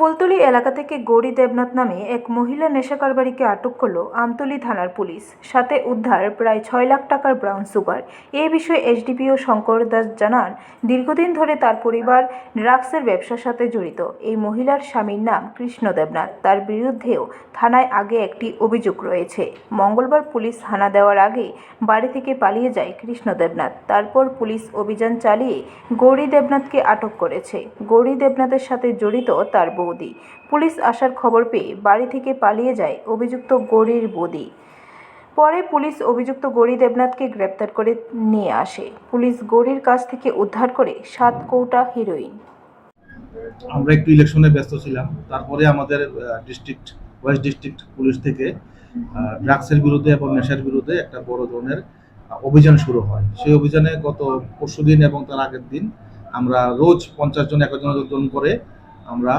ফুলতলি এলাকা থেকে গৌরী দেবনাথ নামে এক মহিলা নেশা কারবারিকে আটক করল আমতলি থানার পুলিশ। সাথে উদ্ধার প্রায় ছয় লাখ টাকার ব্রাউন সুগার। এ বিষয়ে এসডিপিও শঙ্কর দাস জানান, দীর্ঘদিন ধরে তার পরিবার ড্রাগসের ব্যবসার সাথে জড়িত। এই মহিলার স্বামীর নাম কৃষ্ণ দেবনাথ। তার বিরুদ্ধেও থানায় আগে একটি অভিযোগ রয়েছে। মঙ্গলবার পুলিশ হানা দেওয়ার আগে বাড়ি থেকে পালিয়ে যায় কৃষ্ণ দেবনাথ। তারপর পুলিশ অভিযান চালিয়ে গৌরী দেবনাথকে আটক করেছে। গৌরী দেবনাথের সাথে জড়িত তার বৌদি পুলিশ আসার খবর পেয়ে বাড়ি থেকে পালিয়ে যায় অভিযুক্ত গৌরীর বৌদি। পরে পুলিশ অভিযুক্ত গৌরী দেবনাথকে গ্রেপ্তার করে নিয়ে আসে। পুলিশ গৌরীর কাছ থেকে উদ্ধার করে সাত কৌটা হিরোইন। আমরা একটু ইলেকশনে ব্যস্ত ছিলাম। তারপরে আমাদের ডিস্ট্রিক্ট ওয়েস্ট ডিস্ট্রিক্ট পুলিশ থেকে ড্রাগসের বিরুদ্ধে এবং নেশার বিরুদ্ধে একটা বড় ধরনের অভিযান শুরু হয়। সেই অভিযানে গত পরশু দিন এবং তার আগের দিন আমরা রোজ পঞ্চাশ জন একজন জন করে আমরা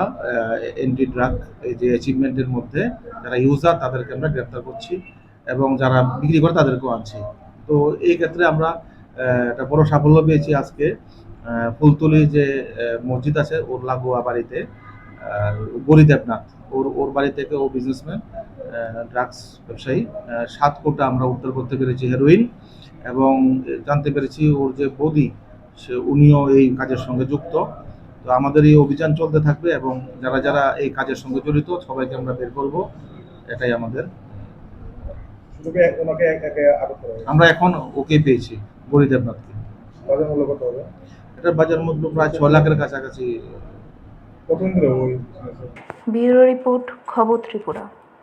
এন্টি ড্রাগ এই যে অ্যাচিভমেন্টের মধ্যে যারা ইউজার তাদেরকে আমরা গ্রেপ্তার করছি এবং যারা বিক্রি করে তাদেরকেও আনছি। তো এই ক্ষেত্রে আমরা একটা বড় সাফল্য পেয়েছি আজকে। ফুলতলি যে মসজিদ আছে ওর লাগোয়া বাড়িতে গরি দেবনাথ, ওর ওর বাড়ি থেকে ও বিজনেসম্যান ড্রাগস ব্যবসায়ী সাত কোটা আমরা উদ্ধার করতে পেরেছি হেরোইন এবং জানতে পেরেছি ওর যে বৌদি, সে উনিও এই কাজের সঙ্গে যুক্ত। তো আমাদের এই অভিযান চলতে থাকবে এবং যারা যারা এই কাজের সঙ্গে জড়িত সবাইকে আমরা বের করব। এটাই আমাদের। আমরা এখন ওকে পেয়েছি গরিদেবনাথকে। বাজার মূল্য হবে? এটার বাজার মূল্য প্রায় ছয় লাখের কাছাকাছি? ব্যুরো রিপোর্ট খবর ত্রিপুরা।